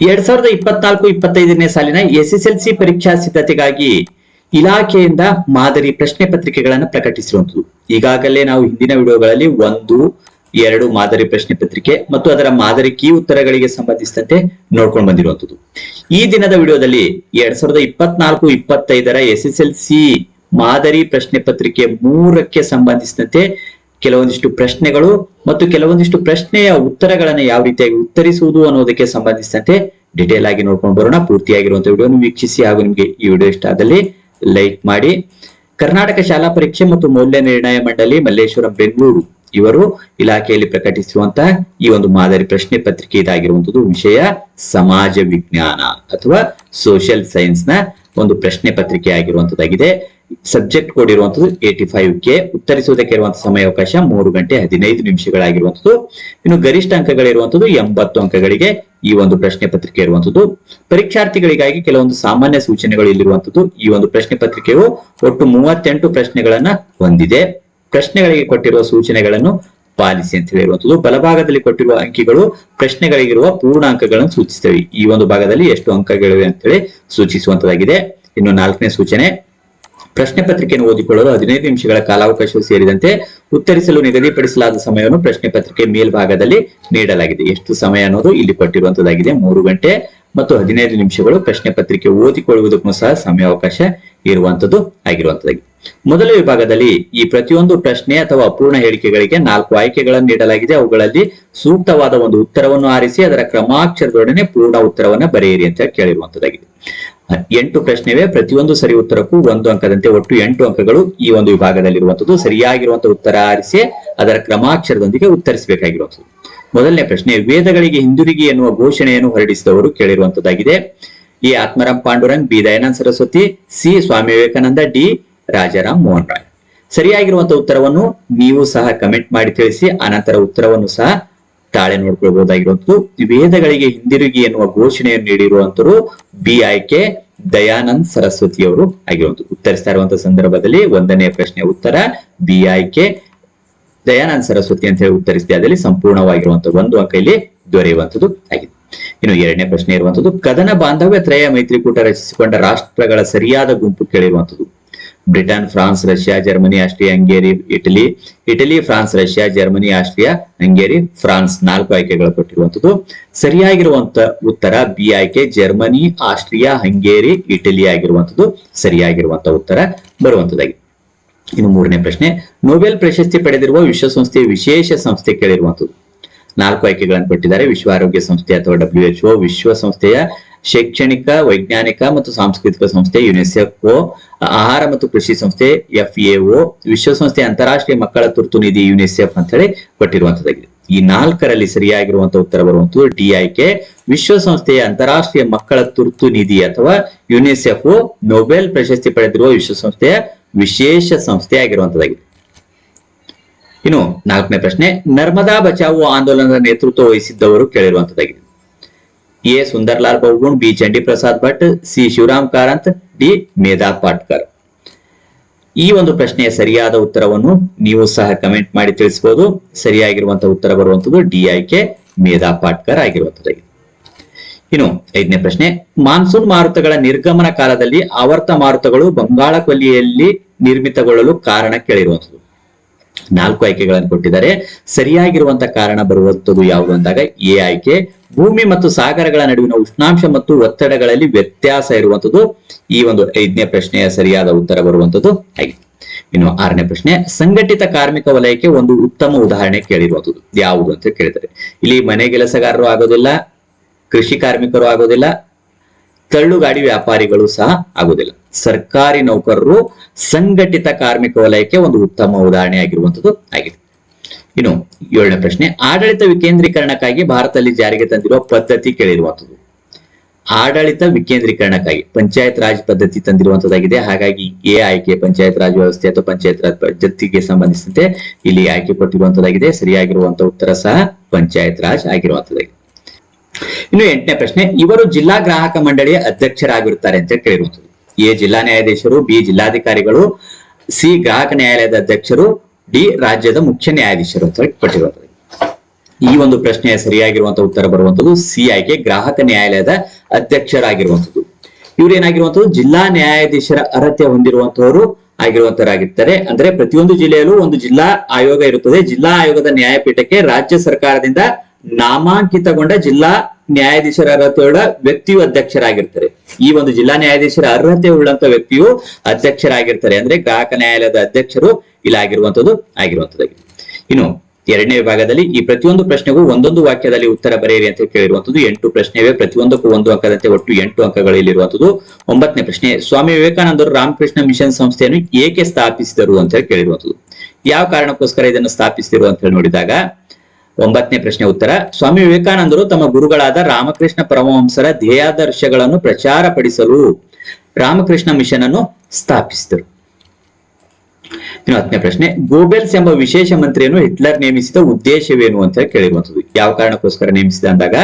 ಎರಡ್ ಸಾವಿರದ ಇಪ್ಪತ್ನಾಲ್ಕು ಇಪ್ಪತ್ತೈದನೇ ಸಾಲಿನ ಎಸ್ಎಸ್ಎಲ್ಸಿ ಪರೀಕ್ಷಾ ಸಿದ್ಧತೆಗಾಗಿ ಇಲಾಖೆಯಿಂದ ಮಾದರಿ ಪ್ರಶ್ನೆ ಪತ್ರಿಕೆಗಳನ್ನು ಪ್ರಕಟಿಸಿರುವಂತದ್ದು ಈಗಾಗಲೇ ನಾವು ಹಿಂದಿನ ವಿಡಿಯೋಗಳಲ್ಲಿ ಒಂದು, ಎರಡು ಮಾದರಿ ಪ್ರಶ್ನೆ ಪತ್ರಿಕೆ ಮತ್ತು ಅದರ ಮಾದರಿ ಕೀ ಉತ್ತರಗಳಿಗೆ ಸಂಬಂಧಿಸಿದಂತೆ ನೋಡ್ಕೊಂಡು ಬಂದಿರುವಂತದ್ದು ಈ ದಿನದ ವಿಡಿಯೋದಲ್ಲಿ ಎರಡ್ ಸಾವಿರದ ಇಪ್ಪತ್ನಾಲ್ಕು ಇಪ್ಪತ್ತೈದರ ಎಸ್ಎಸ್ಎಲ್ಸಿ ಮಾದರಿ ಪ್ರಶ್ನೆ ಪತ್ರಿಕೆ ಮೂರಕ್ಕೆ ಸಂಬಂಧಿಸಿದಂತೆ ಕೆಲವೊಂದಿಷ್ಟು ಪ್ರಶ್ನೆಗಳು ಮತ್ತು ಕೆಲವೊಂದಿಷ್ಟು ಪ್ರಶ್ನೆಯ ಉತ್ತರಗಳನ್ನು ಯಾವ ರೀತಿಯಾಗಿ ಉತ್ತರಿಸುವುದು ಅನ್ನೋದಕ್ಕೆ ಸಂಬಂಧಿಸಿದಂತೆ ಡಿಟೇಲ್ ಆಗಿ ನೋಡ್ಕೊಂಡು ಬರೋಣ. ಪೂರ್ತಿಯಾಗಿರುವಂತಹ ವಿಡಿಯೋನು ವೀಕ್ಷಿಸಿ ಹಾಗೂ ನಿಮಗೆ ಈ ವಿಡಿಯೋ ಇಷ್ಟ ಆದಲ್ಲಿ ಲೈಕ್ ಮಾಡಿ. ಕರ್ನಾಟಕ ಶಾಲಾ ಪರೀಕ್ಷೆ ಮತ್ತು ಮೌಲ್ಯ ನಿರ್ಣಯ ಮಂಡಳಿ ಮಲ್ಲೇಶ್ವರಂ ಬೆಂಗಳೂರು ಇವರು ಇಲಾಖೆಯಲ್ಲಿ ಪ್ರಕಟಿಸುವಂತಹ ಈ ಒಂದು ಮಾದರಿ ಪ್ರಶ್ನೆ ಪತ್ರಿಕೆ ಇದಾಗಿರುವಂತದ್ದು ವಿಷಯ ಸಮಾಜ ವಿಜ್ಞಾನ ಅಥವಾ ಸೋಷಿಯಲ್ ಸೈನ್ಸ್ನ ಒಂದು ಪ್ರಶ್ನೆ ಪತ್ರಿಕೆ ಆಗಿರುವಂತದ್ದಾಗಿದೆ. ಸಬ್ಜೆಕ್ಟ್ ಕೊಡಿರುವಂತದ್ದು ಏಟಿ ಫೈವ್ ಕೆ ಉತ್ತರಿಸುವುದಕ್ಕೆ ಇರುವಂತಹ ಸಮಯಾವಕಾಶ ಮೂರು ಗಂಟೆ ಹದಿನೈದು ನಿಮಿಷಗಳಾಗಿರುವಂತದ್ದು. ಇನ್ನು ಗರಿಷ್ಠ ಅಂಕಗಳಿರುವಂತದ್ದು ಎಂಬತ್ತು ಅಂಕಗಳಿಗೆ ಈ ಒಂದು ಪ್ರಶ್ನೆ ಪತ್ರಿಕೆ ಇರುವಂತದ್ದು. ಪರೀಕ್ಷಾರ್ಥಿಗಳಿಗಾಗಿ ಕೆಲವೊಂದು ಸಾಮಾನ್ಯ ಸೂಚನೆಗಳು ಇಲ್ಲಿರುವಂತದ್ದು. ಈ ಒಂದು ಪ್ರಶ್ನೆ ಪತ್ರಿಕೆಯು ಒಟ್ಟು ಮೂವತ್ತೆಂಟು ಪ್ರಶ್ನೆಗಳನ್ನ ಹೊಂದಿದೆ. ಪ್ರಶ್ನೆಗಳಿಗೆ ಕೊಟ್ಟಿರುವ ಸೂಚನೆಗಳನ್ನು ಪಾಲಿಸಿ ಅಂತ ಹೇಳಿರುವಂತದ್ದು. ಬಲಭಾಗದಲ್ಲಿ ಕೊಟ್ಟಿರುವ ಅಂಕಿಗಳು ಪ್ರಶ್ನೆಗಳಿಗಿರುವ ಪೂರ್ಣ ಅಂಕಗಳನ್ನು ಸೂಚಿಸ್ತವೆ ಈ ಒಂದು ಭಾಗದಲ್ಲಿ ಎಷ್ಟು ಅಂಕಗಳಿವೆ ಅಂತೇಳಿ ಸೂಚಿಸುವಂತದಾಗಿದೆ. ಇನ್ನು ನಾಲ್ಕನೇ ಸೂಚನೆ. ಪ್ರಶ್ನೆ ಪತ್ರಿಕೆಯನ್ನು ಓದಿಕೊಳ್ಳಲು ಹದಿನೈದು ನಿಮಿಷಗಳ ಕಾಲಾವಕಾಶವು ಸೇರಿದಂತೆ ಉತ್ತರಿಸಲು ನಿಗದಿಪಡಿಸಲಾದ ಸಮಯವನ್ನು ಪ್ರಶ್ನೆ ಪತ್ರಿಕೆ ಮೇಲ್ಭಾಗದಲ್ಲಿ ನೀಡಲಾಗಿದೆ. ಎಷ್ಟು ಸಮಯ ಅನ್ನೋದು ಇಲ್ಲಿ ಕೊಟ್ಟಿರುವಂತದ್ದಾಗಿದೆ. ಮೂರು ಗಂಟೆ ಮತ್ತು ಹದಿನೈದು ನಿಮಿಷಗಳು ಪ್ರಶ್ನೆ ಪತ್ರಿಕೆ ಓದಿಕೊಳ್ಳುವುದಕ್ಕೂ ಸಹ ಸಮಯಾವಕಾಶ ಇರುವಂತದ್ದು ಆಗಿರುವಂತದ್ದಾಗಿದೆ. ಮೊದಲ ವಿಭಾಗದಲ್ಲಿ ಈ ಪ್ರತಿಯೊಂದು ಪ್ರಶ್ನೆ ಅಥವಾ ಅಪೂರ್ಣ ಹೇಳಿಕೆಗಳಿಗೆ ನಾಲ್ಕು ಆಯ್ಕೆಗಳನ್ನು ನೀಡಲಾಗಿದೆ. ಅವುಗಳಲ್ಲಿ ಸೂಕ್ತವಾದ ಒಂದು ಉತ್ತರವನ್ನು ಆರಿಸಿ ಅದರ ಕ್ರಮಾಕ್ಷರದೊಡನೆ ಪೂರ್ಣ ಉತ್ತರವನ್ನು ಬರೆಯಿರಿ ಅಂತ ಕೇಳಿರುವಂತದ್ದಾಗಿದೆ. ಎಂಟು ಪ್ರಶ್ನೆವೇ ಪ್ರತಿಯೊಂದು ಸರಿ ಉತ್ತರಕ್ಕೂ ಒಂದು ಅಂಕದಂತೆ ಒಟ್ಟು ಎಂಟು ಅಂಕಗಳು ಈ ಒಂದು ವಿಭಾಗದಲ್ಲಿರುವಂತದ್ದು ಸರಿಯಾಗಿರುವಂತಹ ಉತ್ತರ ಆರಿಸಿ ಅದರ ಕ್ರಮಾಕ್ಷರದೊಂದಿಗೆ ಉತ್ತರಿಸಬೇಕಾಗಿರುವಂತದ್ದು ಮೊದಲನೇ ಪ್ರಶ್ನೆ, ವೇದಗಳಿಗೆ ಹಿಂದಿರುಗಿ ಎನ್ನುವ ಘೋಷಣೆಯನ್ನು ಹೊರಡಿಸಿದವರು ಕೇಳಿರುವಂತದ್ದಾಗಿದೆ A. Atmaram Pandurang, B. Dayananda Saraswati, C. Swami Vivekananda, D. Rajaram Mohan Roy. ಸರಿಯಾಗಿರುವಂತಹ ಉತ್ತರವನ್ನು ನೀವು ಸಹ ಕಮೆಂಟ್ ಮಾಡಿ ತಿಳಿಸಿ, ಆನಂತರ ಉತ್ತರವನ್ನು ಸಹ ತಾಳೆ ನೋಡ್ಕೊಳ್ಬಹುದಾಗಿರುವಂತದ್ದು ವೇದಗಳಿಗೆ ಹಿಂದಿರುಗಿ ಎನ್ನುವ ಘೋಷಣೆಯನ್ನು ನೀಡಿರುವಂತರು ಬಿ ಆಯ್ಕೆ ದಯಾನಂದ್ ಸರಸ್ವತಿ ಅವರು ಆಗಿರುವಂತದ್ದು ಉತ್ತರಿಸ್ತಾ ಇರುವಂತಹ ಸಂದರ್ಭದಲ್ಲಿ ಒಂದನೇ ಪ್ರಶ್ನೆ ಉತ್ತರ ಬಿ ಆಯ್ಕೆ ದಯಾನಂದ್ ಸರಸ್ವತಿ ಅಂತ ಹೇಳಿ ಉತ್ತರಿಸಿದೆ. ಅದರಲ್ಲಿ ಸಂಪೂರ್ಣವಾಗಿರುವಂತಹ ಒಂದು ಅಂಕ ಇಲ್ಲಿ ದೊರೆಯುವಂತದ್ದು ಆಗಿದೆ. ಇನ್ನು ಎರಡನೇ ಪ್ರಶ್ನೆ ಇರುವಂತದ್ದು ಕದನ ಬಾಂಧವ್ಯ ತ್ರಯ ಮೈತ್ರಿಕೂಟ ರಚಿಸಿಕೊಂಡ ರಾಷ್ಟ್ರಗಳ ಸರಿಯಾದ ಗುಂಪು ಕೇಳಿರುವಂತದ್ದು Britain, France, Russia, Germany, Austria, Hungary, Italy Italy, France, Russia, Germany, Austria, Hungary, France ನಾಲ್ಕು ಆಯ್ಕೆಗಳು ಕೊಟ್ಟಿರುವಂತದ್ದು ಸರಿಯಾಗಿರುವಂತ ಉತ್ತರ ಬಿ ಆಯ್ಕೆ, ಜರ್ಮನಿ, ಆಸ್ಟ್ರಿಯಾ, ಹಂಗೇರಿ, ಇಟಲಿ ಆಗಿರುವಂತದ್ದು ಸರಿಯಾಗಿರುವಂತ ಉತ್ತರ ಬರುವಂತದ್ದಾಗಿ ಇನ್ನು ಮೂರನೇ ಪ್ರಶ್ನೆ, ನೊಬೆಲ್ ಪ್ರಶಸ್ತಿ ಪಡೆದಿರುವ ವಿಶ್ವಸಂಸ್ಥೆಯ ವಿಶೇಷ ಸಂಸ್ಥೆ ಕೇಳಿರುವಂತದ್ದು ನಾಲ್ಕು ಆಯ್ಕೆಗಳನ್ನು ಕೊಟ್ಟಿದ್ದಾರೆ. ವಿಶ್ವ ಆರೋಗ್ಯ ಸಂಸ್ಥೆ ಅಥವಾ ಡಬ್ಲ್ಯೂ ಎಚ್ಒ ವಿಶ್ವಸಂಸ್ಥೆಯ ಶೈಕ್ಷಣಿಕ, ವೈಜ್ಞಾನಿಕ ಮತ್ತು ಸಾಂಸ್ಕೃತಿಕ ಸಂಸ್ಥೆ ಯುನೆಸ್ಎಫ್ಒ ಆಹಾರ ಮತ್ತು ಕೃಷಿ ಸಂಸ್ಥೆ ಎಫ್ ಎಒ ವಿಶ್ವಸಂಸ್ಥೆ ಅಂತಾರಾಷ್ಟ್ರೀಯ ಮಕ್ಕಳ ತುರ್ತು ನಿಧಿ ಯುನಿಸೆಫ್ ಅಂತ ಹೇಳಿ ಕೊಟ್ಟಿರುವಂತದ್ದಾಗಿದೆ ಈ ನಾಲ್ಕರಲ್ಲಿ ಸರಿಯಾಗಿರುವಂತಹ ಉತ್ತರ ಬರುವಂತದ್ದು ಡಿ ಆಯ್ಕೆ ವಿಶ್ವಸಂಸ್ಥೆಯ ಅಂತಾರಾಷ್ಟ್ರೀಯ ಮಕ್ಕಳ ತುರ್ತು ನಿಧಿ ಅಥವಾ ಯುನಿಸೆಫ್ ನೊಬೆಲ್ ಪ್ರಶಸ್ತಿ ಪಡೆದಿರುವ ವಿಶ್ವಸಂಸ್ಥೆಯ ವಿಶೇಷ ಸಂಸ್ಥೆ ಆಗಿರುವಂತದ್ದಾಗಿದೆ ಇನ್ನು ನಾಲ್ಕನೇ ಪ್ರಶ್ನೆ, ನರ್ಮದಾ ಬಚಾವೋ ಆಂದೋಲನದ ನೇತೃತ್ವ ವಹಿಸಿದ್ದವರು ಕೇಳಿರುವಂತದ್ದಾಗಿದೆ A Sunderlal Bahuguna B Chandi Prasad Bhatt, C Shivaram Karanth, D Medha Patkar. ಈ ಒಂದು ಪ್ರಶ್ನೆಯ ಸರಿಯಾದ ಉತ್ತರವನ್ನು ನೀವು ಸಹ ಕಮೆಂಟ್ ಮಾಡಿ ತಿಳಿಸಬಹುದು ಸರಿಯಾಗಿರುವಂತಹ ಉತ್ತರ ಬರುವಂತದ್ದು ಡಿ ಆಯ್ಕೆ ಮೇಧಾ ಪಾಟ್ಕರ್ ಆಗಿರುವಂತದ್ದಾಗಿದೆ ಇನ್ನು ಐದನೇ ಪ್ರಶ್ನೆ, ಮಾನ್ಸೂನ್ ಮಾರುತಗಳ ನಿರ್ಗಮನ ಕಾಲದಲ್ಲಿ ಆವರ್ತ ಮಾರುತಗಳು ಬಂಗಾಳ ಕೊಲ್ಲಿಯಲ್ಲಿ ನಿರ್ಮಿತಗೊಳ್ಳಲು ಕಾರಣ ಕೇಳಿರುವಂತದ್ದು. ನಾಲ್ಕು ಆಯ್ಕೆಗಳನ್ನು ಕೊಟ್ಟಿದ್ದಾರೆ. ಸರಿಯಾಗಿರುವಂತ ಕಾರಣ ಬರುವಂತದ್ದು ಯಾವುದು ಅಂದಾಗ ಎ ಆಯ್ಕೆ. ಭೂಮಿ ಮತ್ತು ಸಾಗರಗಳ ನಡುವಿನ ಉಷ್ಣಾಂಶ ಮತ್ತು ಒತ್ತಡಗಳಲ್ಲಿ ವ್ಯತ್ಯಾಸ ಇರುವಂತದ್ದು ಈ ಒಂದು ಐದನೇ ಪ್ರಶ್ನೆಯ ಸರಿಯಾದ ಉತ್ತರ ಬರುವಂತದ್ದು ಆಯ್ಕೆ. ಇನ್ನು ಆರನೇ ಪ್ರಶ್ನೆ, ಸಂಘಟಿತ ಕಾರ್ಮಿಕ ವಲಯಕ್ಕೆ ಒಂದು ಉತ್ತಮ ಉದಾಹರಣೆ ಕೇಳಿರುವಂತದ್ದು ಯಾವುದು ಅಂತ ಕೇಳಿದ್ದಾರೆ. ಇಲ್ಲಿ ಮನೆ ಕೆಲಸಗಾರರು ಆಗೋದಿಲ್ಲ, ಕೃಷಿ ಕಾರ್ಮಿಕರು ಆಗೋದಿಲ್ಲ, ತಳ್ಳುಗಾಡಿ ವ್ಯಾಪಾರಿಗಳು ಸಹ ಆಗುದಿಲ್ಲ. ಸರ್ಕಾರಿ ನೌಕರರು ಸಂಘಟಿತ ಕಾರ್ಮಿಕ ವಲಯಕ್ಕೆ ಒಂದು ಉತ್ತಮ ಉದಾಹರಣೆ ಆಗಿರುವಂತದ್ದು ಆಗಿದೆ. ಇನ್ನು ಏಳನೇ ಪ್ರಶ್ನೆ, ಆಡಳಿತ ವಿಕೇಂದ್ರೀಕರಣಕ್ಕಾಗಿ ಭಾರತದಲ್ಲಿ ಜಾರಿಗೆ ತಂದಿರುವ ಪದ್ಧತಿ ಕೇಳಿರುವಂಥದ್ದು. ಆಡಳಿತ ವಿಕೇಂದ್ರೀಕರಣಕ್ಕಾಗಿ ಪಂಚಾಯತ್ ರಾಜ್ ಪದ್ಧತಿ ತಂದಿರುವಂತದ್ದಾಗಿದೆ ಹಾಗಾಗಿ ಎ ಆಯ್ಕೆ, ಪಂಚಾಯತ್ ರಾಜ್ ವ್ಯವಸ್ಥೆ ಅಥವಾ ಪಂಚಾಯತ್ ರಾಜ್ ಪದ್ಧತಿಗೆ ಸಂಬಂಧಿಸಿದಂತೆ ಇಲ್ಲಿ ಆಯ್ಕೆ ಕೊಟ್ಟಿರುವಂತದ್ದಾಗಿದೆ ಸರಿಯಾಗಿರುವಂತಹ ಉತ್ತರ ಸಹ ಪಂಚಾಯತ್ ರಾಜ್ ಆಗಿರುವಂತದ್ದಾಗಿದೆ ಇನ್ನು ಎಂಟನೇ ಪ್ರಶ್ನೆ, ಇವರು ಜಿಲ್ಲಾ ಗ್ರಾಹಕ ಮಂಡಳಿಯ ಅಧ್ಯಕ್ಷರಾಗಿರುತ್ತಾರೆ ಅಂತ ಕೇಳಿರುವಂತದ್ದು ಎ ಜಿಲ್ಲಾ ನ್ಯಾಯಾಧೀಶರು, ಬಿ ಜಿಲ್ಲಾಧಿಕಾರಿಗಳು, ಸಿ ಗ್ರಾಹಕ ನ್ಯಾಯಾಲಯದ ಅಧ್ಯಕ್ಷರು, ಡಿ ರಾಜ್ಯದ ಮುಖ್ಯ ನ್ಯಾಯಾಧೀಶರು ಅಂತ ಹೇಳಿ ಕೊಟ್ಟಿರುವಂತದ್ದು ಈ ಒಂದು ಪ್ರಶ್ನೆಯ ಸರಿಯಾಗಿರುವಂತಹ ಉತ್ತರ ಬರುವಂತದ್ದು ಸಿ ಆಯ್ಕೆ ಗ್ರಾಹಕ ನ್ಯಾಯಾಲಯದ ಅಧ್ಯಕ್ಷರಾಗಿರುವಂತದ್ದು. ಇವ್ರೇನಾಗಿರುವಂತದ್ದು? ಜಿಲ್ಲಾ ನ್ಯಾಯಾಧೀಶರ ಅರ್ಹತೆ ಹೊಂದಿರುವಂತವರು ಆಗಿರುವಂತರಾಗಿರ್ತಾರೆ. ಅಂದ್ರೆ ಪ್ರತಿಯೊಂದು ಜಿಲ್ಲೆಯಲ್ಲೂ ಒಂದು ಜಿಲ್ಲಾ ಆಯೋಗ ಇರುತ್ತದೆ. ಜಿಲ್ಲಾ ಆಯೋಗದ ನ್ಯಾಯಪೀಠಕ್ಕೆ ರಾಜ್ಯ ಸರ್ಕಾರದಿಂದ ನಾಮಾಂಕಿತಗೊಂಡ ಜಿಲ್ಲಾ ನ್ಯಾಯಾಧೀಶರ ಅರ್ಹತೆ ಉಳ್ಳ ವ್ಯಕ್ತಿಯು ಅಧ್ಯಕ್ಷರಾಗಿರ್ತಾರೆ. ಈ ಒಂದು ಜಿಲ್ಲಾ ನ್ಯಾಯಾಧೀಶರ ಅರ್ಹತೆ ಉಳ್ಳಂತ ವ್ಯಕ್ತಿಯು ಅಧ್ಯಕ್ಷರಾಗಿರ್ತಾರೆ ಅಂದ್ರೆ ಗ್ರಾಹಕ ನ್ಯಾಯಾಲಯದ ಅಧ್ಯಕ್ಷರು ಇಲ್ಲ ಆಗಿರುವಂತದ್ದು. ಆಗಿರುವಂತದ್ದಾಗಿ ಇನ್ನು ಎರಡನೇ ವಿಭಾಗದಲ್ಲಿ ಈ ಪ್ರತಿಯೊಂದು ಪ್ರಶ್ನೆಗೂ ಒಂದೊಂದು ವಾಕ್ಯದಲ್ಲಿ ಉತ್ತರ ಬರೆಯಿರಿ ಅಂತ ಕೇಳಿರುವಂತದ್ದು. ಎಂಟು ಪ್ರಶ್ನೆವೇ, ಪ್ರತಿಯೊಂದಕ್ಕೂ ಒಂದು ಅಂಕದಂತೆ ಒಟ್ಟು ಎಂಟು ಅಂಕಗಳು ಇಲ್ಲಿರುವಂತದ್ದು. ಒಂಬತ್ತನೇ ಪ್ರಶ್ನೆ, ಸ್ವಾಮಿ ವಿವೇಕಾನಂದರು ರಾಮಕೃಷ್ಣ ಮಿಷನ್ ಸಂಸ್ಥೆಯನ್ನು ಏಕೆ ಸ್ಥಾಪಿಸಿದರು ಅಂತ ಹೇಳಿ ಕೇಳಿರುವಂತದ್ದು. ಯಾವ ಕಾರಣಕ್ಕೋಸ್ಕರ ಇದನ್ನು ಸ್ಥಾಪಿಸಿದರು ಅಂತ ಹೇಳಿ ನೋಡಿದಾಗ ಒಂಬತ್ತನೇ ಪ್ರಶ್ನೆ ಉತ್ತರ. ಸ್ವಾಮಿ ವಿವೇಕಾನಂದರು ತಮ್ಮ ಗುರುಗಳಾದ ರಾಮಕೃಷ್ಣ ಪರಮಹಂಸರ ಧ್ಯೇಯಾದರ್ಶಗಳನ್ನು ಪ್ರಚಾರಪಡಿಸಲು ರಾಮಕೃಷ್ಣ ಮಿಷನ್ ಅನ್ನು ಸ್ಥಾಪಿಸಿದರು. ಇನ್ನು ಹತ್ತನೇ ಪ್ರಶ್ನೆ, ಗೋಬೆಲ್ಸ್ ಎಂಬ ವಿಶೇಷ ಮಂತ್ರಿಯನ್ನು ಹಿಟ್ಲರ್ ನೇಮಿಸಿದ ಉದ್ದೇಶವೇನು ಅಂತ ಕೇಳಿರುವಂತದ್ದು ಯಾವ ಕಾರಣಕ್ಕೋಸ್ಕರ ನೇಮಿಸಿದ ಅಂದಾಗ,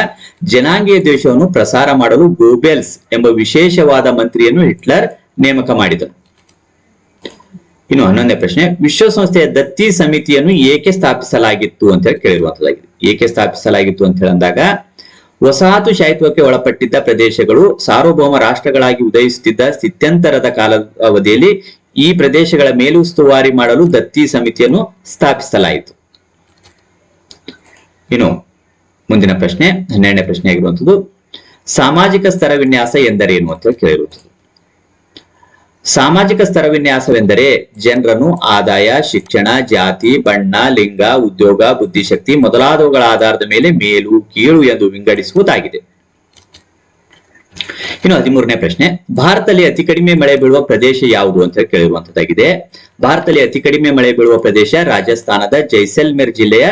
ಜನಾಂಗೀಯ ದೇಶವನ್ನು ಪ್ರಸಾರ ಮಾಡಲು ಗೋಬೆಲ್ಸ್ ಎಂಬ ವಿಶೇಷವಾದ ಮಂತ್ರಿಯನ್ನು ಹಿಟ್ಲರ್ ನೇಮಕ ಮಾಡಿದನು ಇನ್ನು ಹನ್ನೊಂದನೇ ಪ್ರಶ್ನೆ, ವಿಶ್ವಸಂಸ್ಥೆಯ ದತ್ತಿ ಸಮಿತಿಯನ್ನು ಏಕೆ ಸ್ಥಾಪಿಸಲಾಗಿತ್ತು ಅಂತ ಹೇಳಿ ಕೇಳಿರುವಂತದ್ದಾಗಿದೆ. ಏಕೆ ಸ್ಥಾಪಿಸಲಾಗಿತ್ತು ಅಂತ ಹೇಳಿದಾಗ, ವಸಾಹತು ಶಾಹಿತ್ವಕ್ಕೆ ಒಳಪಟ್ಟಿದ್ದ ಪ್ರದೇಶಗಳು ಸಾರ್ವಭೌಮ ರಾಷ್ಟ್ರಗಳಾಗಿ ಉದಯಿಸುತ್ತಿದ್ದ ಸ್ಥಿತ್ಯಂತರದ ಕಾಲ ಅವಧಿಯಲ್ಲಿ ಈ ಪ್ರದೇಶಗಳ ಮೇಲುಸ್ತುವಾರಿ ಮಾಡಲು ದತ್ತಿ ಸಮಿತಿಯನ್ನು ಸ್ಥಾಪಿಸಲಾಯಿತು. ಇನ್ನು ಮುಂದಿನ ಪ್ರಶ್ನೆ, ಹನ್ನೆರಡನೇ ಪ್ರಶ್ನೆ ಆಗಿರುವಂತದ್ದು ಸಾಮಾಜಿಕ ಸ್ತರ ವಿನ್ಯಾಸ ಎಂದರೇನು ಅಂತ ಹೇಳಿ ಕೇಳಿರುವಂತದ್ದು. ಸಾಮಾಜಿಕ ಸ್ತರ ವಿನ್ಯಾಸವೆಂದರೆ ಜನರನ್ನು ಆದಾಯ, ಶಿಕ್ಷಣ, ಜಾತಿ, ಬಣ್ಣ, ಲಿಂಗ, ಉದ್ಯೋಗ, ಬುದ್ಧಿಶಕ್ತಿ ಮೊದಲಾದವುಗಳ ಆಧಾರದ ಮೇಲೆ ಮೇಲು, ಕೀಳು ಎಂದು ವಿಂಗಡಿಸುವುದಾಗಿದೆ. ಇನ್ನು ಹದಿಮೂರನೇ ಪ್ರಶ್ನೆ, ಭಾರತದಲ್ಲಿ ಅತಿ ಕಡಿಮೆ ಮಳೆ ಬೀಳುವ ಪ್ರದೇಶ ಯಾವುದು ಅಂತ ಕೇಳಿರುವಂತದ್ದಾಗಿದೆ. ಭಾರತದಲ್ಲಿ ಅತಿ ಕಡಿಮೆ ಮಳೆ ಬೀಳುವ ಪ್ರದೇಶ ರಾಜಸ್ಥಾನದ ಜೈಸಲ್ಮೇರ್ ಜಿಲ್ಲೆಯ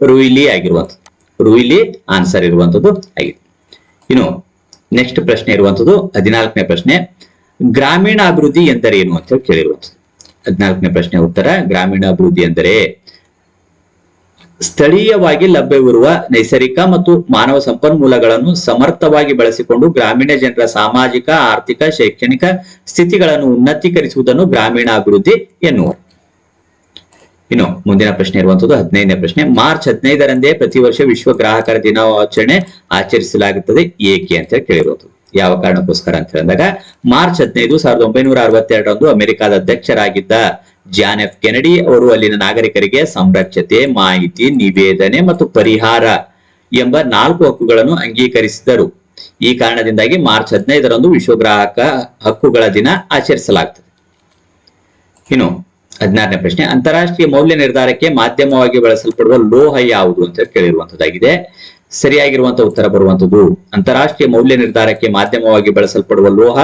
ರುಯಿಲಿ ಆಗಿರುವಂತದ್ದು. ರುಯಿಲಿ ಆನ್ಸರ್ ಇರುವಂತದ್ದು ಆಗಿದೆ. ಇನ್ನು ನೆಕ್ಸ್ಟ್ ಪ್ರಶ್ನೆ ಇರುವಂತದ್ದು ಹದಿನಾಲ್ಕನೇ ಪ್ರಶ್ನೆ ಗ್ರಾಮೀಣ ಅಭಿವೃದ್ಧಿ ಎಂದರೇನು ಅಂತ ಹೇಳಿ ಕೇಳಿರುವಂತದ್ದು ಹದಿನಾಲ್ಕನೇ ಪ್ರಶ್ನೆ ಉತ್ತರ ಗ್ರಾಮೀಣ ಅಭಿವೃದ್ಧಿ ಎಂದರೆ ಸ್ಥಳೀಯವಾಗಿ ಲಭ್ಯವಿರುವ ನೈಸರ್ಗಿಕ ಮತ್ತು ಮಾನವ ಸಂಪನ್ಮೂಲಗಳನ್ನು ಸಮರ್ಥವಾಗಿ ಬಳಸಿಕೊಂಡು ಗ್ರಾಮೀಣ ಜನರ ಸಾಮಾಜಿಕ, ಆರ್ಥಿಕ, ಶೈಕ್ಷಣಿಕ ಸ್ಥಿತಿಗಳನ್ನು ಉನ್ನತೀಕರಿಸುವುದನ್ನು ಗ್ರಾಮೀಣ ಅಭಿವೃದ್ಧಿ ಎನ್ನುವರು. ಇನ್ನು ಮುಂದಿನ ಪ್ರಶ್ನೆ ಇರುವಂತದ್ದು ಹದಿನೈದನೇ ಪ್ರಶ್ನೆ. ಮಾರ್ಚ್ ಹದಿನೈದರಂದೇ ಪ್ರತಿ ವರ್ಷ ವಿಶ್ವ ಗ್ರಾಹಕರ ದಿನಾಚರಣೆ ಆಚರಿಸಲಾಗುತ್ತದೆ. ಏಕೆ ಅಂತ ಕೇಳಿರುವುದು ಯಾವ ಕಾರಣಕ್ಕೋಸ್ಕರ ಅಂತ ಹೇಳಿದಾಗ, ಮಾರ್ಚ್ ಹದಿನೈದು ಸಾವಿರದ ಒಂಬೈನೂರ ಅರವತ್ತೆರಡರಂದು ಅಮೆರಿಕದ ಅಧ್ಯಕ್ಷರಾಗಿದ್ದ ಜಾನ್ ಎಫ್ ಕೆನಡಿ ಅವರು ಅಲ್ಲಿನ ನಾಗರಿಕರಿಗೆ ಸಂರಕ್ಷತೆ, ಮಾಹಿತಿ, ನಿವೇದನೆ ಮತ್ತು ಪರಿಹಾರ ಎಂಬ ನಾಲ್ಕು ಹಕ್ಕುಗಳನ್ನು ಅಂಗೀಕರಿಸಿದರು. ಈ ಕಾರಣದಿಂದಾಗಿ ಮಾರ್ಚ್ ಹದಿನೈದರಂದು ವಿಶ್ವ ಗ್ರಾಹಕ ಹಕ್ಕುಗಳ ದಿನ ಆಚರಿಸಲಾಗುತ್ತದೆ ಇನ್ನು ಹದಿನಾರನೇ ಪ್ರಶ್ನೆ, ಅಂತಾರಾಷ್ಟ್ರೀಯ ಮೌಲ್ಯ ನಿರ್ಧಾರಕ್ಕೆ ಮಾಧ್ಯಮವಾಗಿ ಬಳಸಲ್ಪಡುವ ಲೋಹ ಯಾವುದು ಅಂತ ಕೇಳಿರುವಂತದ್ದಾಗಿದೆ. ಸರಿಯಾಗಿರುವಂತಹ ಉತ್ತರ ಬರುವಂತದ್ದು ಅಂತಾರಾಷ್ಟ್ರೀಯ ಮೌಲ್ಯ ನಿರ್ಧಾರಕ್ಕೆ ಮಾಧ್ಯಮವಾಗಿ ಬಳಸಲ್ಪಡುವ ಲೋಹ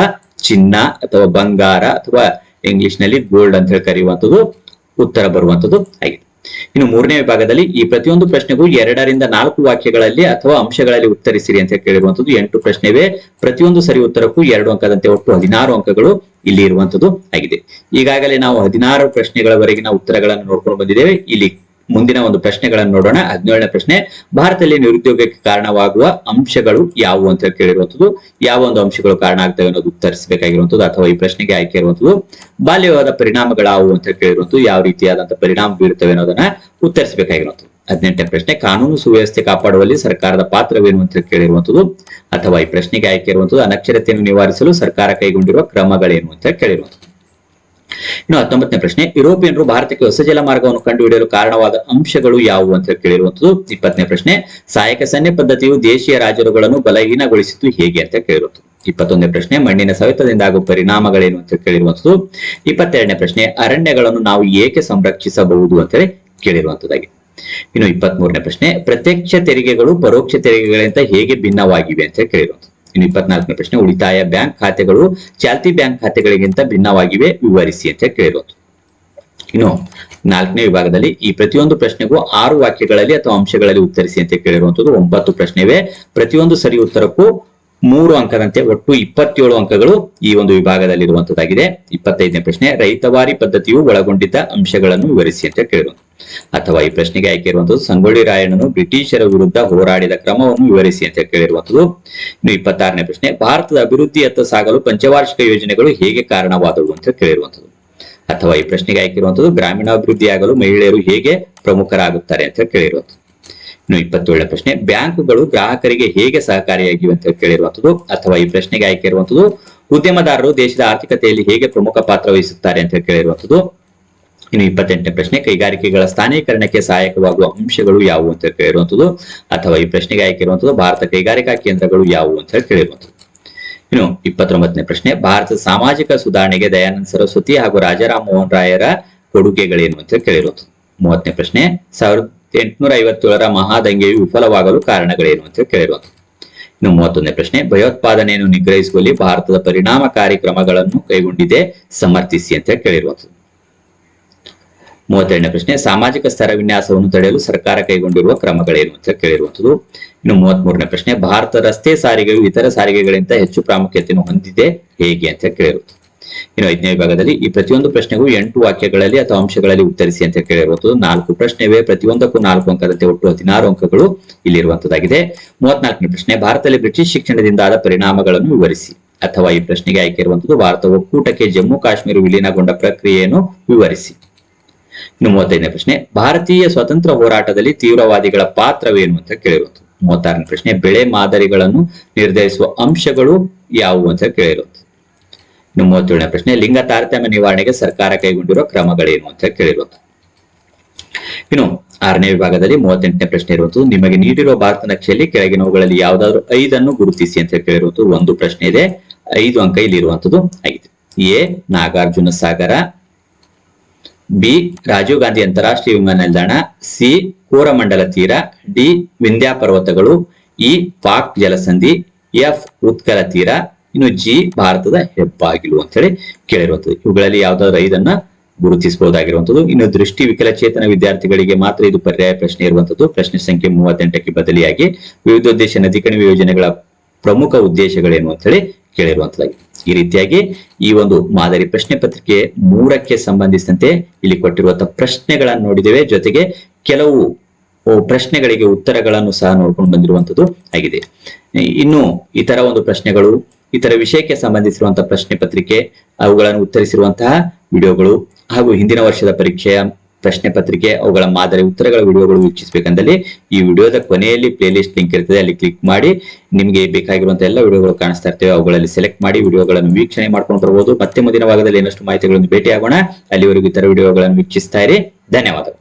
ಚಿನ್ನ ಅಥವಾ ಬಂಗಾರ ಅಥವಾ ಇಂಗ್ಲಿಷ್ನಲ್ಲಿ ಗೋಲ್ಡ್ ಅಂತ ಹೇಳಿ ಕರೆಯುವಂತದ್ದು ಉತ್ತರ ಬರುವಂತದ್ದು ಆಗಿದೆ. ಇನ್ನು ಮೂರನೇ ವಿಭಾಗದಲ್ಲಿ ಈ ಪ್ರತಿಯೊಂದು ಪ್ರಶ್ನೆಗೂ ಎರಡರಿಂದ ನಾಲ್ಕು ವಾಕ್ಯಗಳಲ್ಲಿ ಅಥವಾ ಅಂಶಗಳಲ್ಲಿ ಉತ್ತರಿಸಿರಿ ಅಂತ ಕೇಳಿರುವಂತದ್ದು ಎಂಟು ಪ್ರಶ್ನೆವೇ ಪ್ರತಿಯೊಂದು ಸರಿ ಉತ್ತರಕ್ಕೂ ಎರಡು ಅಂಕದಂತೆ ಒಟ್ಟು ಹದಿನಾರು ಅಂಕಗಳು ಇಲ್ಲಿ ಇರುವಂತದ್ದು ಆಗಿದೆ. ಈಗಾಗಲೇ ನಾವು ಹದಿನಾರು ಪ್ರಶ್ನೆಗಳವರೆಗಿನ ಉತ್ತರಗಳನ್ನು ನೋಡ್ಕೊಂಡು ಬಂದಿದ್ದೇವೆ. ಇಲ್ಲಿ ಮುಂದಿನ ಒಂದು ಪ್ರಶ್ನೆಗಳನ್ನು ನೋಡೋಣ. ಹದಿನೇಳನೇ ಪ್ರಶ್ನೆ, ಭಾರತದಲ್ಲಿ ನಿರುದ್ಯೋಗಕ್ಕೆ ಕಾರಣವಾಗುವ ಅಂಶಗಳು ಯಾವುವು ಅಂತ ಕೇಳಿರುವಂಥದ್ದು ಯಾವ ಒಂದು ಅಂಶಗಳು ಕಾರಣ ಆಗ್ತವೆ ಅನ್ನೋದು ಉತ್ತರಿಸಬೇಕಾಗಿರುವಂತದ್ದು ಅಥವಾ ಈ ಪ್ರಶ್ನೆಗೆ ಆಯ್ಕೆ ಇರುವಂತದ್ದು. ಬಾಲ್ಯವಾದ ಪರಿಣಾಮಗಳಾವು ಅಂತ ಕೇಳಿರುವಂಥದ್ದು ಯಾವ ರೀತಿಯಾದಂತಹ ಪರಿಣಾಮ ಬೀರುತ್ತವೆ ಅನ್ನೋದನ್ನ ಉತ್ತರಿಸಬೇಕಾಗಿರುವಂತದ್ದು. ಹದಿನೆಂಟನೇ ಪ್ರಶ್ನೆ, ಕಾನೂನು ಸುವ್ಯವಸ್ಥೆ ಕಾಪಾಡುವಲ್ಲಿ ಸರ್ಕಾರದ ಪಾತ್ರವೇನು ಅಂತ ಕೇಳಿರುವಂತದ್ದು ಅಥವಾ ಈ ಪ್ರಶ್ನೆಗೆ ಆಯ್ಕೆ ಇರುವಂತದ್ದು ಅನಕ್ಷರತೆಯನ್ನು ನಿವಾರಿಸಲು ಸರ್ಕಾರ ಕೈಗೊಂಡಿರುವ ಕ್ರಮಗಳೇನು ಅಂತ ಕೇಳಿರುವಂತದ್ದು ಇನ್ನು ಹತ್ತೊಂಬತ್ತನೇ ಪ್ರಶ್ನೆ, ಯುರೋಪಿಯನ್ರು ಭಾರತಕ್ಕೆ ಹೊಸ ಜಲ ಮಾರ್ಗವನ್ನು ಕಂಡುಹಿಡಿಯಲು ಕಾರಣವಾದ ಅಂಶಗಳು ಯಾವುವು ಅಂತ ಕೇಳಿರುವಂತದ್ದು ಇಪ್ಪತ್ತನೇ ಪ್ರಶ್ನೆ, ಸಹಾಯಕ ಸೈನ್ಯ ಪದ್ಧತಿಯು ದೇಶೀಯ ರಾಜರುಗಳನ್ನು ಬಲಹೀನಗೊಳಿಸಿತು ಹೇಗೆ ಅಂತ ಕೇಳಿರುವಂತದ್ದು ಇಪ್ಪತ್ತೊಂದನೇ ಪ್ರಶ್ನೆ, ಮಣ್ಣಿನ ಸವೆತದಿಂದ ಆಗುವ ಪರಿಣಾಮಗಳೇನು ಅಂತ ಕೇಳಿರುವಂತದ್ದು ಇಪ್ಪತ್ತೆರಡನೇ ಪ್ರಶ್ನೆ, ಅರಣ್ಯಗಳನ್ನು ನಾವು ಏಕೆ ಸಂರಕ್ಷಿಸಬಹುದು ಅಂತೇಳಿ ಕೇಳಿರುವಂತದ್ದಾಗಿದೆ ಇನ್ನು ಇಪ್ಪತ್ತ್ ಮೂರನೇ ಪ್ರಶ್ನೆ, ಪ್ರತ್ಯಕ್ಷ ತೆರಿಗೆಗಳು ಪರೋಕ್ಷ ತೆರಿಗೆಗಳಿಂದ ಹೇಗೆ ಭಿನ್ನವಾಗಿವೆ ಅಂತ ಕೇಳಿರೋದು. ಇನ್ನು ಇಪ್ಪತ್ನಾಲ್ಕನೇ ಪ್ರಶ್ನೆ, ಉಳಿತಾಯ ಬ್ಯಾಂಕ್ ಖಾತೆಗಳು ಚಾಲ್ತಿ ಬ್ಯಾಂಕ್ ಖಾತೆಗಳಿಗಿಂತ ಭಿನ್ನವಾಗಿವೆ, ವಿವರಿಸಿ ಅಂತ ಕೇಳಿರೋದು. ಇನ್ನು ನಾಲ್ಕನೇ ವಿಭಾಗದಲ್ಲಿ ಈ ಪ್ರತಿಯೊಂದು ಪ್ರಶ್ನೆಗೂ ಆರು ವಾಕ್ಯಗಳಲ್ಲಿ ಅಥವಾ ಅಂಶಗಳಲ್ಲಿ ಉತ್ತರಿಸಿ ಅಂತ ಕೇಳಿರುವಂತದ್ದು ಒಂಬತ್ತು ಪ್ರಶ್ನೆವೆ. ಪ್ರತಿಯೊಂದು ಸರಿ ಉತ್ತರಕ್ಕೂ ಮೂರು ಅಂಕದಂತೆ ಒಟ್ಟು ಇಪ್ಪತ್ತೇಳು ಅಂಕಗಳು ಈ ಒಂದು ವಿಭಾಗದಲ್ಲಿರುವಂತದ್ದಾಗಿದೆ ಇಪ್ಪತ್ತೈದನೇ ಪ್ರಶ್ನೆ, ರೈತವಾರಿ ಪದ್ಧತಿಯು ಒಳಗೊಂಡಿದ್ದ ಅಂಶಗಳನ್ನು ವಿವರಿಸಿ ಅಂತ ಕೇಳಿರುವಂತದ್ದು ಅಥವಾ ಈ ಪ್ರಶ್ನೆಗೆ ಆಯ್ಕೆ ಇರುವಂತದ್ದು ಸಂಗೊಳ್ಳಿ ರಾಯಣ್ಣನು ಬ್ರಿಟಿಷರ ವಿರುದ್ಧ ಹೋರಾಡಿದ ಕ್ರಮವನ್ನು ವಿವರಿಸಿ ಅಂತ ಕೇಳಿರುವಂತದ್ದು ಇನ್ನು ಇಪ್ಪತ್ತಾರನೇ ಪ್ರಶ್ನೆ. ಭಾರತದ ಅಭಿವೃದ್ಧಿಯತ್ತ ಸಾಗಲು ಪಂಚವಾರ್ಷಿಕ ಯೋಜನೆಗಳು ಹೇಗೆ ಕಾರಣವಾದವು ಅಂತ ಕೇಳಿರುವಂತದ್ದು ಅಥವಾ ಈ ಪ್ರಶ್ನೆಗೆ ಆಯ್ಕೆ ಗ್ರಾಮೀಣಾಭಿವೃದ್ಧಿಯಾಗಲು ಮಹಿಳೆಯರು ಹೇಗೆ ಪ್ರಮುಖರಾಗುತ್ತಾರೆ ಅಂತ ಕೇಳಿರುವಂತದ್ದು ಇನ್ನು ಇಪ್ಪತ್ತೇಳನೇ ಪ್ರಶ್ನೆ. ಬ್ಯಾಂಕುಗಳು ಗ್ರಾಹಕರಿಗೆ ಹೇಗೆ ಸಹಕಾರಿಯಾಗಿವೆ ಅಂತ ಕೇಳಿರುವಂತದ್ದು ಅಥವಾ ಈ ಪ್ರಶ್ನೆಗೆ ಆಯ್ಕೆ ಇರುವಂತದ್ದು ಉದ್ಯಮದಾರರು ದೇಶದ ಆರ್ಥಿಕತೆಯಲ್ಲಿ ಹೇಗೆ ಪ್ರಮುಖ ಪಾತ್ರ ವಹಿಸುತ್ತಾರೆ ಅಂತ ಕೇಳಿರುವಂತದ್ದು ಇನ್ನು ಇಪ್ಪತ್ತೆಂಟನೇ ಪ್ರಶ್ನೆ, ಕೈಗಾರಿಕೆಗಳ ಸ್ಥಾನೀಕರಣಕ್ಕೆ ಸಹಾಯಕವಾಗುವ ಅಂಶಗಳು ಯಾವುವು ಅಂತ ಕೇಳಿರುವಂತದ್ದು ಅಥವಾ ಈ ಪ್ರಶ್ನೆಗೆ ಆಯ್ಕೆ ಇರುವಂತದ್ದು ಭಾರತ ಕೈಗಾರಿಕಾ ಕೇಂದ್ರಗಳು ಯಾವುವು ಅಂತ ಹೇಳಿ ಕೇಳಿರುವಂತದ್ದು ಇನ್ನು ಇಪ್ಪತ್ತೊಂಬತ್ತನೇ ಪ್ರಶ್ನೆ, ಭಾರತದ ಸಾಮಾಜಿಕ ಸುಧಾರಣೆಗೆ ದಯಾನಂದ ಸರಸ್ವತಿ ಹಾಗೂ ರಾಜಾರಾಮ್ ಮೋಹನ್ ರಾಯರ ಕೊಡುಗೆಗಳೇನು ಅಂತ ಕೇಳಿರುವಂತದ್ದು ಮೂವತ್ತನೇ ಪ್ರಶ್ನೆ, ಸಾವಿರದ ಎಂಟುನೂರ ಐವತ್ತೇಳರ ಮಹಾದಂಗೆಯು ವಿಫಲವಾಗಲು ಕಾರಣಗಳೇನು ಅಂತ ಕೇಳಿರುವಂತದ್ದು ಇನ್ನು ಮೂವತ್ತೊಂದನೇ ಪ್ರಶ್ನೆ, ಭಯೋತ್ಪಾದನೆಯನ್ನು ನಿಗ್ರಹಿಸುವಲ್ಲಿ ಭಾರತದ ಪರಿಣಾಮಕಾರಿ ಕ್ರಮಗಳನ್ನು ಕೈಗೊಂಡಿದೆ, ಸಮರ್ಥಿಸಿ ಅಂತ ಕೇಳಿರುವಂಥದ್ದು. ಮೂವತ್ತೆರಡನೇ ಪ್ರಶ್ನೆ, ಸಾಮಾಜಿಕ ಸ್ತರ ವಿನ್ಯಾಸವನ್ನು ತಡೆಯಲು ಸರ್ಕಾರ ಕೈಗೊಂಡಿರುವ ಕ್ರಮಗಳೇನು ಅಂತ ಕೇಳಿರುವಂತದ್ದು ಇನ್ನು ಮೂವತ್ತ್ ಮೂರನೇ ಪ್ರಶ್ನೆ, ಭಾರತ ರಸ್ತೆ ಸಾರಿಗೆಯು ಇತರ ಸಾರಿಗೆಗಳಿಂದ ಹೆಚ್ಚು ಪ್ರಾಮುಖ್ಯತೆಯನ್ನು ಹೊಂದಿದೆ ಹೇಗೆ ಅಂತ ಕೇಳಿರುವುದು ಇನ್ನು ಐದನೇ ವಿಭಾಗದಲ್ಲಿ ಈ ಪ್ರತಿಯೊಂದು ಪ್ರಶ್ನೆಗೂ ಎಂಟು ವಾಕ್ಯಗಳಲ್ಲಿ ಅಥವಾ ಅಂಶಗಳಲ್ಲಿ ಉತ್ತರಿಸಿ ಅಂತ ಕೇಳಿರುವುದು ನಾಲ್ಕು ಪ್ರಶ್ನೆವೇ ಪ್ರತಿಯೊಂದಕ್ಕೂ ನಾಲ್ಕು ಅಂಕದಂತೆ ಒಟ್ಟು ಹದಿನಾರು ಅಂಕಗಳು ಇಲ್ಲಿರುವಂತದ್ದಾಗಿದೆ ಮೂವತ್ನಾಲ್ಕನೇ ಪ್ರಶ್ನೆ, ಭಾರತದಲ್ಲಿ ಬ್ರಿಟಿಷ್ ಶಿಕ್ಷಣದಿಂದ ಆದ ಪರಿಣಾಮಗಳನ್ನು ವಿವರಿಸಿ. ಅಥವಾ ಈ ಪ್ರಶ್ನೆಗೆ ಆಯ್ಕೆ ಇರುವಂತದ್ದು ಭಾರತ ಒಕ್ಕೂಟಕ್ಕೆ ಜಮ್ಮು ಕಾಶ್ಮೀರ ವಿಲೀನಗೊಂಡ ಪ್ರಕ್ರಿಯೆಯನ್ನು ವಿವರಿಸಿ. ಇನ್ನು ಮೂವತ್ತೈದನೇ ಪ್ರಶ್ನೆ, ಭಾರತೀಯ ಸ್ವತಂತ್ರ ಹೋರಾಟದಲ್ಲಿ ತೀವ್ರವಾದಿಗಳ ಪಾತ್ರವೇನು ಅಂತ ಕೇಳಿರುವಂಥದ್ದು. ಮೂವತ್ತಾರನೇ ಪ್ರಶ್ನೆ, ಬೆಳೆ ಮಾದರಿಗಳನ್ನು ನಿರ್ಧರಿಸುವ ಅಂಶಗಳು ಯಾವುವು ಅಂತ ಕೇಳಿರುವಂಥದ್ದು. ಇನ್ನು ಮೂವತ್ತೇಳನೇ ಪ್ರಶ್ನೆ, ಲಿಂಗ ತಾರತಮ್ಯ ನಿವಾರಣೆಗೆ ಸರ್ಕಾರ ಕೈಗೊಂಡಿರುವ ಕ್ರಮಗಳೇನು ಅಂತ ಕೇಳಿರುವಂಥದ್ದು. ಇನ್ನು ಆರನೇ ವಿಭಾಗದಲ್ಲಿ ಮೂವತ್ತೆಂಟನೇ ಪ್ರಶ್ನೆ ಇರುವಂತದ್ದು ನಿಮಗೆ ನೀಡಿರುವ ಭಾರತ ನಕ್ಷೆಯಲ್ಲಿ ಕೆಳಗಿನವುಗಳಲ್ಲಿ ಯಾವ್ದಾದ್ರು ಐದನ್ನು ಗುರುತಿಸಿ ಅಂತ ಕೇಳಿರುವಂತದ್ದು ಒಂದು ಪ್ರಶ್ನೆ ಇದೆ, ಐದು ಅಂಕ ಇಲ್ಲಿ ಇರುವಂತದ್ದು ಐದು. A, Nagarjuna Sagar B. Rajiv Gandhi ಅಂತಾರಾಷ್ಟ್ರೀಯ ವಿಮಾನ ನಿಲ್ದಾಣ ಸಿ. ಕೋರಮಂಡಲ ತೀರ, ಡಿ. ವಿಂಧ್ಯ ಪರ್ವತಗಳು, ಇ. ಪಾಕ್ ಜಲಸಂಧಿ, ಎಫ್. ಉತ್ಕಲ ತೀರ, ಇನ್ನು ಜಿ. ಭಾರತದ ಹೆಬ್ಬಾಗಿಲು ಅಂತ ಹೇಳಿ ಕೇಳಿರುವಂತದ್ದು ಇವುಗಳಲ್ಲಿ ಯಾವ್ದಾದ್ರು ಐದನ್ನ ಗುರುತಿಸಬಹುದಾಗಿರುವಂತದ್ದು ಇನ್ನು ದೃಷ್ಟಿ ವಿಕಲಚೇತನ ವಿದ್ಯಾರ್ಥಿಗಳಿಗೆ ಮಾತ್ರ ಇದು ಪರ್ಯಾಯ ಪ್ರಶ್ನೆ ಇರುವಂತದ್ದು ಪ್ರಶ್ನೆ ಸಂಖ್ಯೆ ಮೂವತ್ತೆಂಟಕ್ಕೆ ಬದಲಿಯಾಗಿ ವಿವಿಧ ಉದ್ದೇಶ ನದಿ ಕಣಿವೆ ಯೋಜನೆಗಳ ಪ್ರಮುಖ ಉದ್ದೇಶಗಳೇನು ಅಂತ ಹೇಳಿ ಕೇಳಿರುವಂತದ್ದಾಗಿದೆ ಈ ರೀತಿಯಾಗಿ ಈ ಒಂದು ಮಾದರಿ ಪ್ರಶ್ನೆ ಪತ್ರಿಕೆ ಮೂರಕ್ಕೆ ಸಂಬಂಧಿಸಿದಂತೆ ಇಲ್ಲಿ ಕೊಟ್ಟಿರುವಂತಹ ಪ್ರಶ್ನೆಗಳನ್ನು ನೋಡಿದ್ದೇವೆ. ಜೊತೆಗೆ ಕೆಲವು ಪ್ರಶ್ನೆಗಳಿಗೆ ಉತ್ತರಗಳನ್ನು ಸಹ ನೋಡ್ಕೊಂಡು ಬಂದಿರುವಂತದ್ದು ಆಗಿದೆ. ಇನ್ನು ಇತರ ಒಂದು ಪ್ರಶ್ನೆಗಳು, ಇತರ ವಿಷಯಕ್ಕೆ ಸಂಬಂಧಿಸಿರುವಂತಹ ಪ್ರಶ್ನೆ ಪತ್ರಿಕೆ, ಅವುಗಳನ್ನು ಉತ್ತರಿಸಿರುವಂತಹ ವಿಡಿಯೋಗಳು ಹಾಗೂ ಹಿಂದಿನ ವರ್ಷದ ಪರೀಕ್ಷೆಯ ಪ್ರಶ್ನೆ ಪತ್ರಿಕೆ, ಅವುಗಳ ಮಾದರಿ, ಉತ್ತರಗಳ ವಿಡಿಯೋಗಳು ವೀಕ್ಷಿಸಬೇಕಂದಲ್ಲಿ ಈ ವಿಡಿಯೋದ ಕೊನೆಯಲ್ಲಿ ಪ್ಲೇಲಿಸ್ಟ್ ಲಿಂಕ್ ಇರ್ತದೆ, ಅಲ್ಲಿ ಕ್ಲಿಕ್ ಮಾಡಿ ನಿಮಗೆ ಬೇಕಾಗಿರುವಂತಹ ಎಲ್ಲ ವಿಡಿಯೋಗಳು ಕಾಣಿಸ್ತಾ ಇರ್ತವೆ, ಅವುಗಳಲ್ಲಿ ಸೆಲೆಕ್ಟ್ ಮಾಡಿ ವಿಡಿಯೋಗಳನ್ನು ವೀಕ್ಷಣೆ ಮಾಡ್ಕೊಂಡು ಬರ್ಬೋದು ಮತ್ತೆ ಮುಂದಿನ ಭಾಗದಲ್ಲಿ ಏನಷ್ಟು ಮಾಹಿತಿಗಳನ್ನು ಭೇಟಿಯಾಗೋಣ. ಅಲ್ಲಿವರೆಗೂ ಇತರ ವಿಡಿಯೋಗಳನ್ನು ವೀಕ್ಷಿಸ್ತಾ ಇರಿ. ಧನ್ಯವಾದಗಳು.